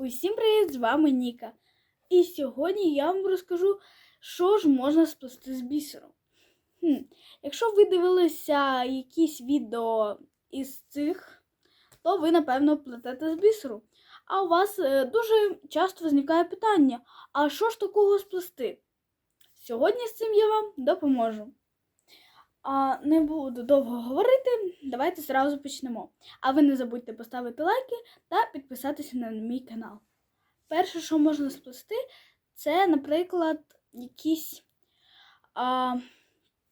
Усім привіт! З вами Ніка. І сьогодні я вам розкажу, що ж можна сплести з бісеру. Хм. Якщо ви дивилися якісь відео із цих, то ви, напевно, плетете з бісеру. А у вас е, дуже часто виникає питання: а що ж такого сплести? Сьогодні з цим я вам допоможу. А не буду довго говорити, давайте зразу почнемо. А ви не забудьте поставити лайки та підписатися на мій канал. Перше, що можна сплести, це, наприклад, якісь а,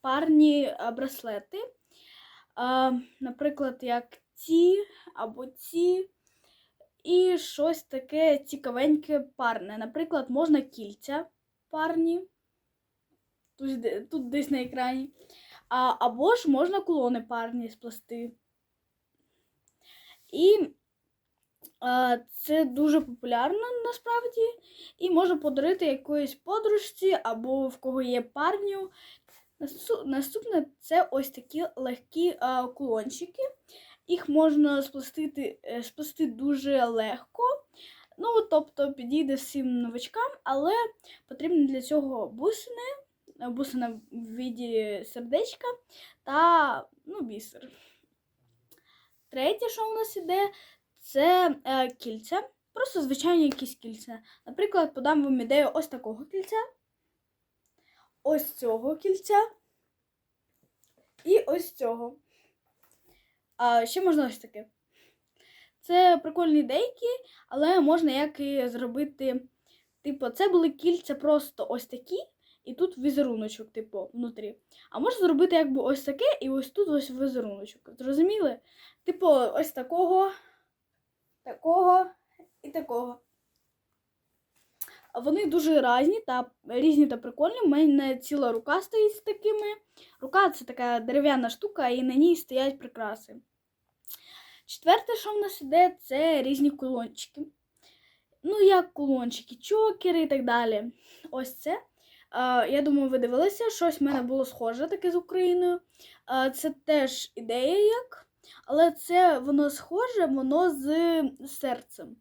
парні браслети. А, наприклад, як ці або ці. І щось таке цікавеньке парне. Наприклад, можна кільця парні. Тут, тут десь на екрані. А, або ж можна кулони парні сплести. І а, це дуже популярно насправді. І можна подарити якоїсь подружці або в кого є парню. Наступне це ось такі легкі а, кулончики. Їх можна сплести, е, сплести дуже легко. Ну, тобто підійде всім новачкам, але потрібно для цього бусини, бусина в віді сердечка та ну, бісер. Третє, що у нас іде, це е, кільця. Просто звичайні якісь кільця. Наприклад, подам вам ідею ось такого кільця, ось цього кільця і ось цього. А ще можна ось таке. Це прикольні ідейки, але можна як і зробити. Типу, це були кільця просто ось такі, і тут візеруночок, типу, внутрі. А можна зробити якби ось таке, і ось тут ось візеруночок. Зрозуміли? Типу, ось такого, такого і такого. Вони дуже різні та різні та прикольні. У мене ціла рука стоїть з такими. Рука це така дерев'яна штука, і на ній стоять прикраси. Четверте, що в нас іде, це різні кулончики. Ну, як кулончики, чокери і так далі. Ось це. Я думаю, ви дивилися, щось в мене було схоже таке з Україною. Це теж ідея як. Але це воно схоже, воно з серцем.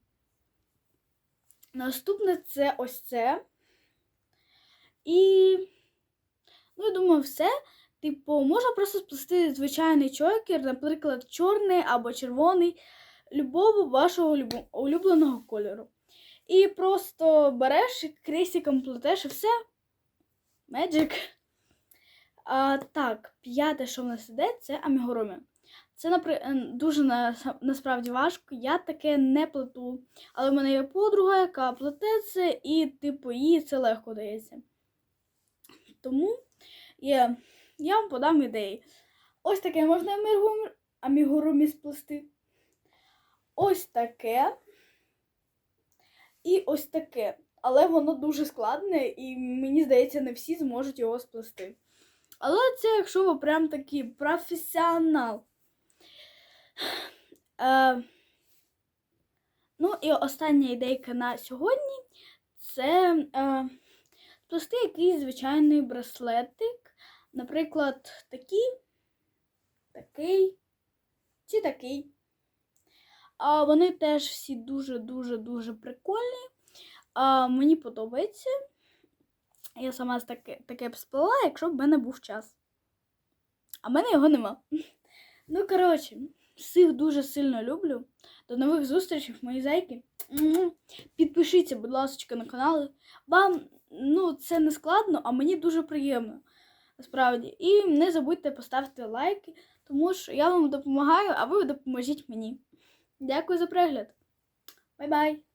Наступне це ось це. І, ну, я думаю, все. Типу, можна просто сплести звичайний чокер, наприклад, чорний або червоний, любого вашого улюбленого кольору. І просто береш і кресиком плетеш і все. Magic. А, так, п'яте, що в нас іде, це амігурумі. Це напри... е, дуже на... насправді важко. Я таке не плету. Але в мене є подруга, яка плете це, і, типу, їй це легко дається. Тому є... я вам подам ідеї. Ось таке можна амігурумі, амігурумі сплести. Ось таке. І ось таке. Але воно дуже складне, і мені здається, не всі зможуть його сплести. Але це якщо ви прям такий професіонал. Е, ну і остання ідейка на сьогодні це е, сплести якийсь звичайний браслетик. Наприклад, такий, такий чи такий. А вони теж всі дуже-дуже-дуже прикольні. А, мені подобається. Я сама таке, таке б сплела, якщо б в мене був час. А в мене його нема. Ну, коротше, всіх дуже сильно люблю. До нових зустрічей, мої зайки. Підпишіться, будь ласка, на канал. Вам ну, це не складно, а мені дуже приємно. Насправді. І не забудьте поставити лайки, тому що я вам допомагаю, а ви допоможіть мені. Дякую за перегляд. Бай-бай!